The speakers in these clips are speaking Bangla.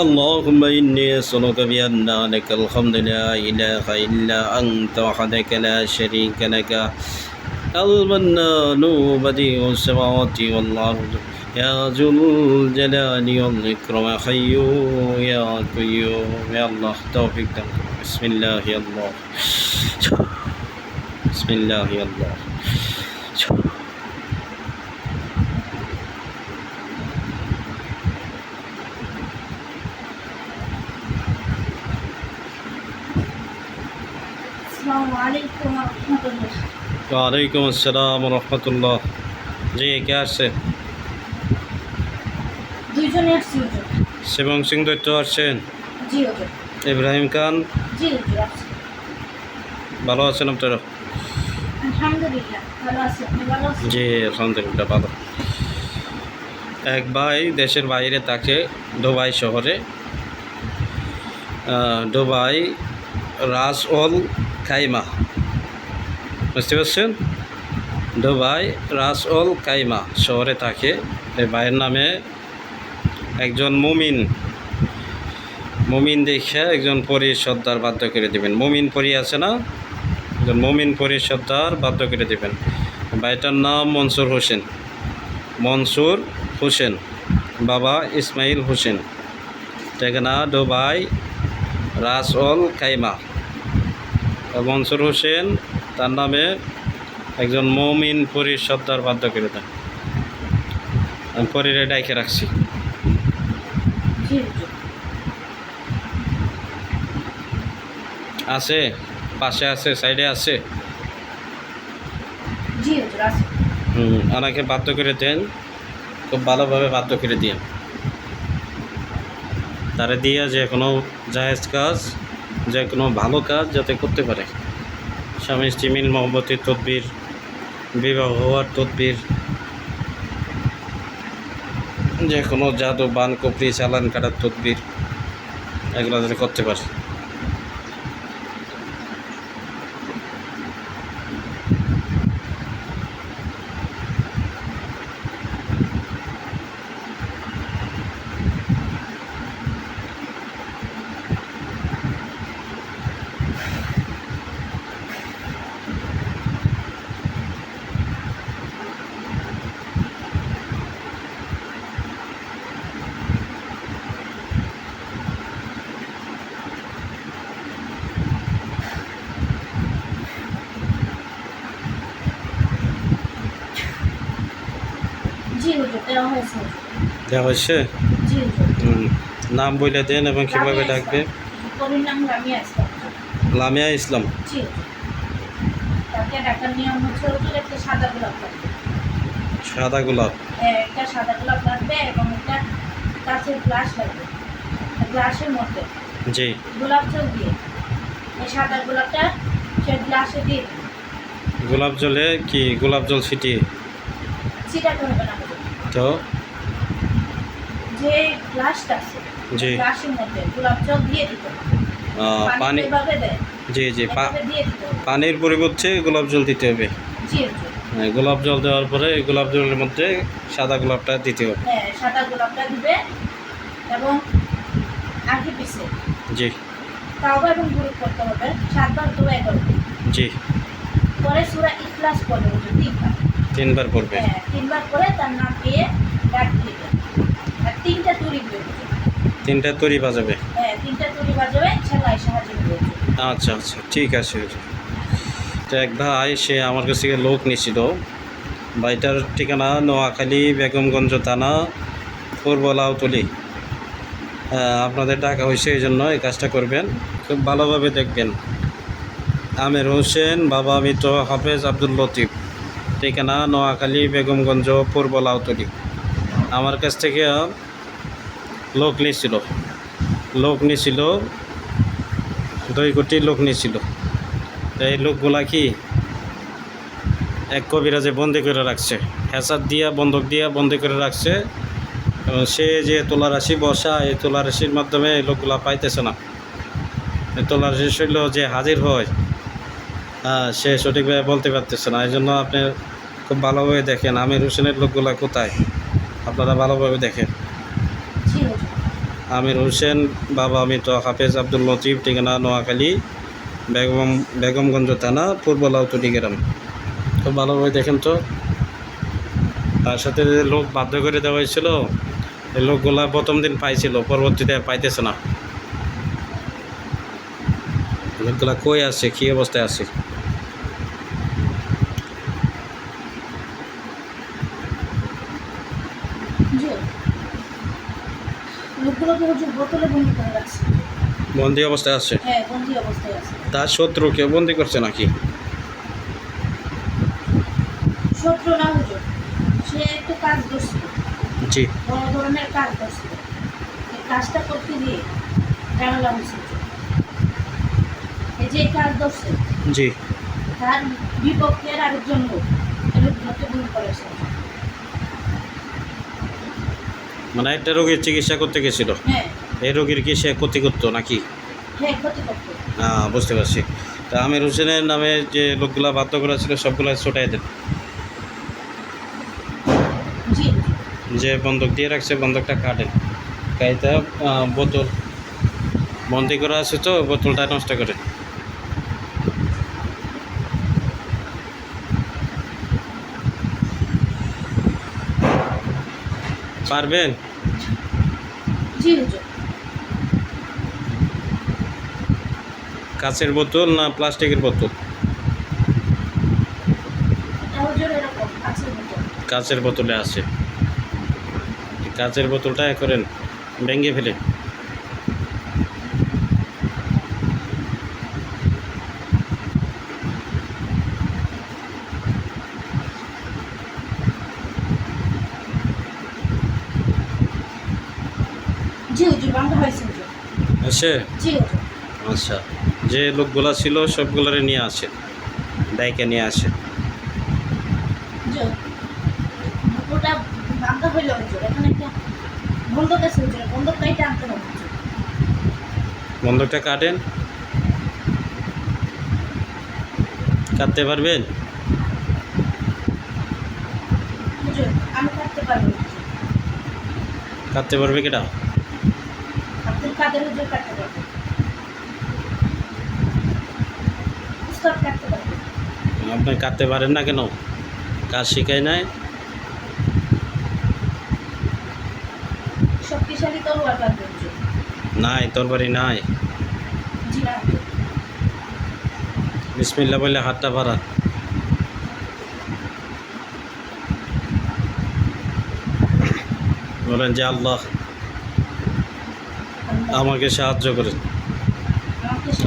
اللهم إني أسألك بأن لك الحمد لا إله إلا أنت وحدك لا شريك لك. المنان بديع السماوات والأرض. يا ذو الجلال والإكرام. حي يا قيوم. يا الله توفيق. بسم الله يا الله. بسم الله يا الله. ওয়ালাইকুম আসসালাম। রহমতুল্লাহ। জি কে আসছে? দুইজনে আসছি হুজুর শিবং সিং দৈত্য আসছেন? ইব্রাহিম খান? ভালো আছেন আপনারা? জি আলহামদুলিল্লাহ ভালো। এক ভাই দেশের বাইরে থাকে দুবাই শহরে। Dubai Ras Al Khaimah. বুঝতে পারছেন? দুবাই রাস অল কাইমা শহরে থাকে। এই ভাইয়ের নামে একজন মুমিন। মুমিন দেখে একজন পরি সর্দার বাধ্য করে দিবেন। মুমিন পরি আছে না? একজন মুমিন পরি সর্দার বাধ্য করে দিবেন। ভাইটার নাম মনসুর হোসেন। মনসুর হোসেন। বাবা ইসমাইল হোসেন। ঠিকানা Dubai Ras Al Khaimah. Mansur Hossain তার নামে একজন মমিন পরির সর্দার বাধ্য করে দেন আমি পরিরে ডাইকে রাখছি। আছে? পাশে আছে? সাইডে আছে? হুম ওনাকে বাধ্য করে দেন। খুব ভালোভাবে বাধ্য করে দিয়ে তারা দিয়ে যে কোনো জাহেজ কাজ যে কোনো ভালো কাজ যাতে করতে পারে। স্বামী স্ত্রী মিল মহব্বতের তদবির, বিবাহ হওয়ার তদবির, যে কোনো জাদু, বান কপড়ি চালান কাটার তদবির, এগুলো যাতে করতে পারে জি হুজুর দেওয়া হয়েছে। দেওয়া হয়েছে? নাম বলে দেন এবং কীভাবে ডাকবে? লামিয়া ইসলাম। সাদা গোলাপ গোলাপ? হ্যাঁ, একটা সাদা গোলাপ লাগবে এবং একটা কাঁচের গ্লাস লাগবে। গ্লাসের মধ্যে। জি। গোলাপ জল দিয়ে। এই সাদা গোলাপটা সে গ্লাসে দিয়ে গোলাপ জলে কি গোলাপ জল ছিটিয়ে? ছিটাতে হবে না। তো? যে গ্লাসটা আছে জি। গ্লাসের মধ্যে গোলাপ জল দিয়ে দিতে পানি জি জি পানির পরিবর্তে গোলাপ জল দিতে হবে। জি গোলাপ জল দেওয়ার পরে গোলাপ জলের মধ্যে সাদা গোলাপটা দিতে হবে। হ্যাঁ সাদা গোলাপটা দিবে এবং আগে পিছে। জি। তাওবা এবং করতে হবে সাতবার দোয়া করবে জি। পরে সুরা ইখলাস করবে তিনবার। তিনবার পড়বে। হ্যাঁ তিনবার করে তার নাম দিয়ে ডাক দিবে। আর তিনটা তুড়ি দিবে তিনটা তরি বাজাবে? হ্যাঁ তিনটা তুড়ি বাজাবে সেলাই সাহায্য করবে। আচ্ছা আচ্ছা ঠিক আছে তো এক ভাই সে আমার কাছ থেকে লোক নিয়েছিল। ভাইটার ঠিকানা নোয়াখালী বেগমগঞ্জ থানা পূর্ব লাউতলি আহ, আপনাদের টাকা হয়েছে এই জন্য এই কাজটা করবেন। খুব ভালোভাবে দেখবেন। আমের হোসেন বাবা মৃত হাফেজ আব্দুল লতিফ। ঠিকানা নোয়াখালী, বেগমগঞ্জ, পূর্ব লাউতলি। আমার কাছ থেকে লোক নিয়েছিল লোক নিয়েছিল দুই কোটি লোক নিয়েছিল এই লোকগুলা কি এক কবিরাজে বন্দি করে রাখছে? হেসার দিয়া বন্ধক দিয়া বন্দি করে রাখছে। সে যে তোলা রাশি বসা এই তোলা রাশির মাধ্যমে এই লোকগুলা পাইতেছে না। এই তোলা রাশি শৈল যে হাজির হ্যাঁ সে সঠিকভাবে বলতে পারতেছে না। এই জন্য আপনি খুব ভালোভাবে দেখেন আমির হোসেনের লোকগুলা কোথায়। আপনারা ভালোভাবে দেখেন। আমির হোসেন, বাবা মৃত হাফেজ আব্দুল লতিফ, ঠিকানা নোয়াখালী, বেগম, বেগমগঞ্জ থানা, পূর্ব লাউতুটি গ্রাম। খুব ভালোভাবে দেখেন তো। তার সাথে যে লোক বাধ্য করে দেওয়া হয়েছিল, এই লোকগুলা প্রথম দিন পাইছিল, পরবর্তীতে পাইতেছে না। লোকগুলা কই আছে, কী অবস্থায় আছে জি লোকগুলোকে হুজুর বোতলে বন্দি করে রাখছে। বন্দি অবস্থায় আছে? হ্যাঁ বন্দি অবস্থায় আছে। তার শত্রুকে বন্দি করছে নাকি? শত্রু না হুজুর সে একটু কাজ করছিল জি। বড় ধরনের কাজ করছিল কাজটা করতে গিয়ে ঝামেলা হয়েছিল এই যে কাজ করছে জি। তার বিপক্ষের আরেকজন লোক লোকগুলোকে বন্দি করেছে। মানে একটা রোগীর চিকিৎসা করতে গেছিল। হ্যাঁ। এই রোগীর কি সে ক্ষতি করতো নাকি? হ্যাঁ বুঝতে পারছি। তা আমির হোসেনের নামে যে লোকগুলা বাধ্য করা ছিল সবগুলা ছোটাই দেন। যে বন্দুক দিয়ে রাখছে বন্দুকটা কাটেন। আহ, বোতল। বন্দি করা আছে তো বোতলটা নষ্ট করে পারবেন? কাঁচের বোতল না প্লাস্টিকের বোতল? আছে হুজুর কাচের বোতলে আছে। কাঁচের বোতলটা করেন ভেঙে ফেলে। জি হুজুর বান্ধা হয়েছে হুজুর আছে? জি হুজুর আচ্ছা যে লোকগুলা ছিল সবগুলারে নিয়ে আসে ডাইকে নিয়ে আসে। জি ওটা বান্ধা হইল হুজুর এখানে একটা বন্ধক আছে হুজুর বন্ধকটাই টানতে হবে হুজুর। বন্ধকটা কাটেন। কাটতে পারবেন? কাটতে পারব কাটতে পারবে কেটা আব্দুল কাদের হুজুর কাটতে পারব উস্তাদ কাটতে পারব আপনি কাটতে পারেন না কেন? কাজ শিখায় নাই? শক্তিশালী তলোয়ার পারবে নাই তরবারি নাই। বিসমিল্লা বললে হাতটা ভাড়া বলেন যে আল্লাহ আমাকে সাহায্য করেন।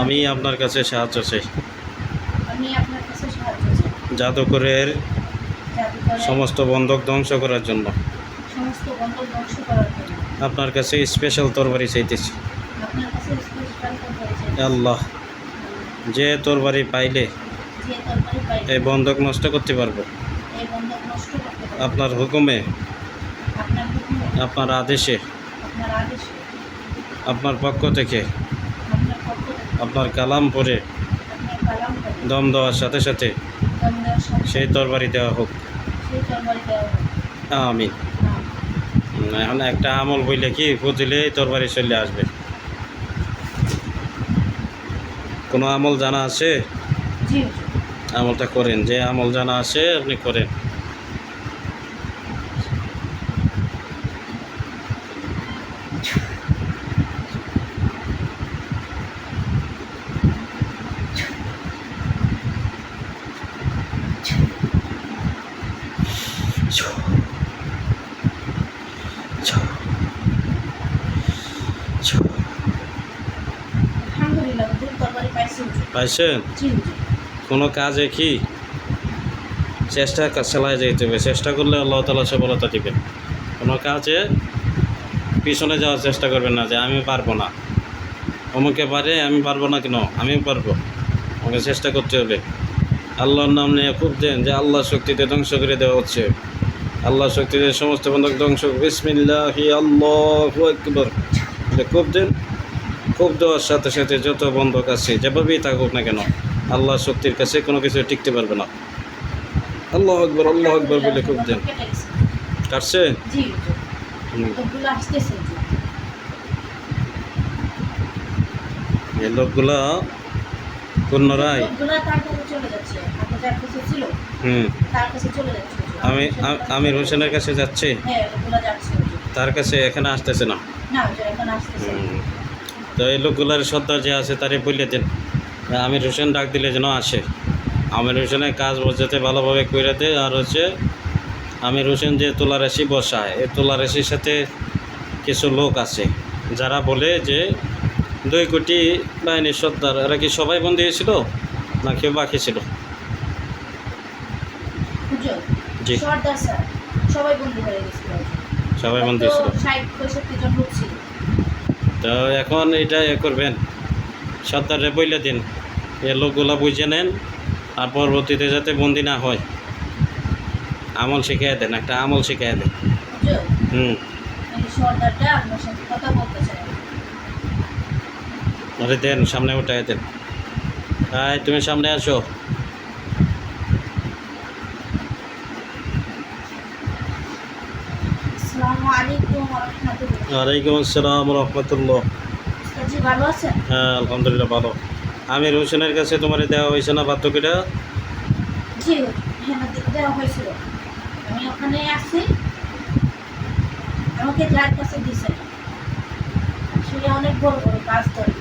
আমি আপনার কাছে সাহায্য চাই। জাদুকরের সমস্ত বন্ধক ধ্বংস করার জন্য। আপনার কাছে স্পেশাল তরবারি চাইতেছি। আল্লাহ যে তরবারি পাইলে এই বন্ধক নষ্ট করতে পারব। আপনার হুকুমে আপনার আদেশে আপনার পক্ষ থেকে আপনার কালাম পরে দম দেওয়ার সাথে সাথে সেই তরবারি দেওয়া হোক। আমি এখন একটা আমল বইলে কি বুঝলে এই তরবারি চলে আসবে? কোনো আমল জানা আছে? আমলটা করেন। যে আমল জানা আছে আপনি করেন। হুজুর পাইছেন? কোনো কাজে কি? চেষ্টা চালায় যেতে হবে। চেষ্টা করলে আল্লাহ তালা সফলতা দিবেন। কোনো কাজে পিছনে যাওয়ার চেষ্টা করবেন না যে আমি পারব না। অমুকে পারে আমি পারব না কেন? আমি পারব। আমাকে চেষ্টা করতে হবে। আল্লাহর নাম নিয়ে খুব দেন যে আল্লাহ শক্তিতে ধ্বংস করে দেওয়া হচ্ছে। আল্লাহ শক্তিতে সমস্ত বন্ধক ধ্বংস বিসমিল্লাহি আল্লাহু আকবার। বলে খুব দিন খুব দেওয়ার সাথে সাথে যত বন্ধক আছে যেভাবেই থাকুক না কেন আল্লাহ শক্তির কাছে কোনো কিছু টিকতে পারবে না। আল্লাহ আকবর আল্লাহ আকবর বলে খুব দেন। কাটছে হুম। লোকগুলো এই কাছে ছিল। হুম। তার কাছে চলে যাচ্ছে। আমি আমির হোসেনের কাছে যাচ্ছি। হ্যাঁ তার কাছে এখানে আসতেছে না। তো এই লোকগুলার সর্দার যে আছে তারে বললে দেন। আমির হোসেন ডাক দিলে যেন আসে। আমির হোসেনের কাজ যাতে ভালোভাবে করে দেয় আর হচ্ছে আমির হোসেন যে তোলারাশি বসায় এই তোলারাশির সাথে কিছু লোক আছে যারা বলে যে দুই কোটি বাহিনীর সর্দার এরা কি সবাই বন্দী হয়েছিল? না কেউ বাকি ছিল হুজুর জি। সর্দার স্যার সবাই বন্ধু হয়ে গেছিল। সবাই বন্দী ছিল। ষাট পঁয়ষট্টি জন লোক ছিল। তো এখন এটা এ করবেন। সর্দারে বইলে দিন। এ লোকগুলা বুঝে নেন আর পরবর্তীতে যাতে বন্দি না হয়। আমল শিখাই দেন একটা আমল শিখাই দেন। হুম। আরে দেন সামনে উঠাই দেন। আয় তুমি সামনে আসো আসসালামু আলাইকুম ওয়া রাহমাতুল্লাহ ওয়ালাইকুম আসসালাম রহমতুল্লাহ। হ্যাঁ আলহামদুলিল্লাহ ভালো। আমির হোসেনের কাছে তোমার দেওয়া হয়েছে না হ্যাঁ আমাকে যার কাছে দিছে। অনেক বড় বড় কাজ করে।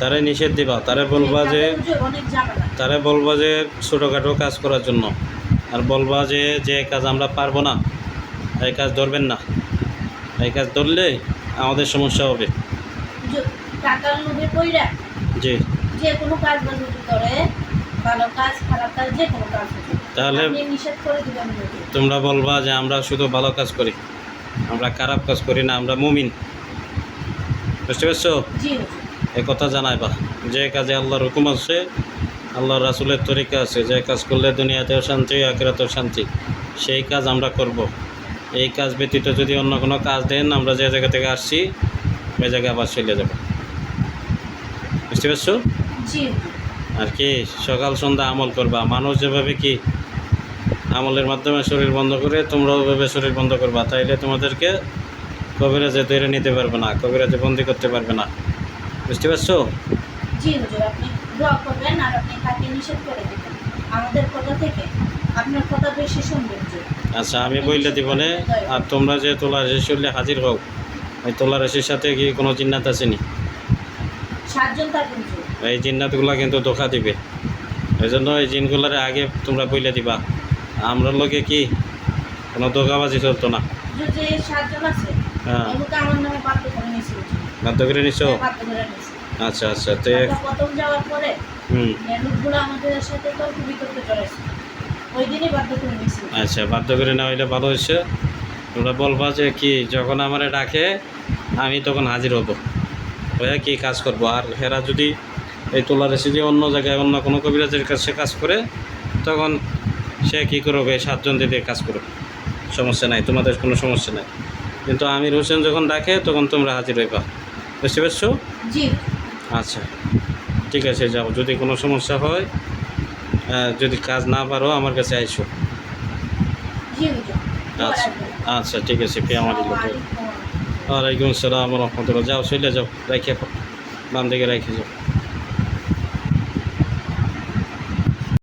তারে নিষেধ দিবা তারে বলবা যে তারে বলবা যে ছোটোখাটো কাজ করার জন্য। আর বলবা যে যে কাজ আমরা পারব না এই কাজ ধরবেন না। এই কাজ ধরলে আমাদের সমস্যা হবে। টাকার লোভে পইরা জি। যে কোনো কাজ বাজ করে ভালো কাজ খারাপ কাজ যে কোনো কাজ তাহলে তোমরা বলবা যে আমরা শুধু ভালো কাজ করি আমরা খারাপ কাজ করি না আমরা মুমিন। বুঝতে পারছ? এ কথা জানাইবা যে কাজে আল্লাহর হুকুম আছে আল্লাহ রাসুলের তরিকা আছে যে কাজ করলে দুনিয়াতেও শান্তি আখেরাতেও শান্তি সেই কাজ আমরা করব। এই কাজ ব্যতীত যদি অন্য কোনো কাজ দেন আমরা যে জায়গা থেকে আসছি ওই জায়গায় আবার চলে যাব। বুঝতে পারছ? আর কি সকাল সন্ধ্যা আমল করবা। মানুষ যেভাবে কি আমলের মাধ্যমে শরীর বন্ধ করে তোমরাও ওইভাবে শরীর বন্ধ করবা। তাইলে তোমাদেরকে কবিরাজে ধরে নিতে পারবে না কবিরাজে বন্দি করতে পারবে না। বুঝতে পারছ? জি হুজুর আপনি করবেন আর আপনি তাকে নিষেধ করে দেবেন। আমাদের কথা থেকে আপনার কথা বেশি আচ্ছা আমি বইলে দিব নে। আর তোমরা যে তোলা রাশি চললে হাজির হও ওই তোলা রাশির সাথে কি কোনো জিন্নাত আসেনি সাতজন থাকবেন এই জিন্নাতগুলা কিন্তু ধোকা দিবে। এই জন্য এই জিনগুলার আগে তোমরা বইলে দিবা। আমরা লোকে কি? কোনো ধোকাবাজি চলতো না। হ্যাঁ। বাধ্য করে নিছো? হ্যাঁ, আচ্ছা আচ্ছা তো হুম। আমাদের সাথে তর্ক আচ্ছা বাধ্য করে না হইলে ভালো হয়েছে তোমরা বলবা যে কি যখন আমারে ডাকে আমি তখন হাজির হব। হয়ে কি কাজ করব? আর হেরা যদি এই তোলা যে অন্য জায়গায় অন্য কোনো কবিরাজের কাছে কাজ করে তখন সে কী করবে? এই সাতজন দিয়ে কাজ করবে সমস্যা নাই তোমাদের কোনো সমস্যা নাই। কিন্তু আমির হোসেন যখন ডাকে তখন তোমরা হাজির হইবা। বুঝতে পারছ? আচ্ছা ঠিক আছে যাও। যদি কোনো সমস্যা হয় যদি কাজ না পারো আমার কাছে আইসো। আচ্ছা আচ্ছা ঠিক আছে রাহমাতুল্লাহ। ওয়ালাইকুম আসসালাম রহমতুল্লাহ। যাও চলে যাও রাখে বাম দিকে রেখে যাও।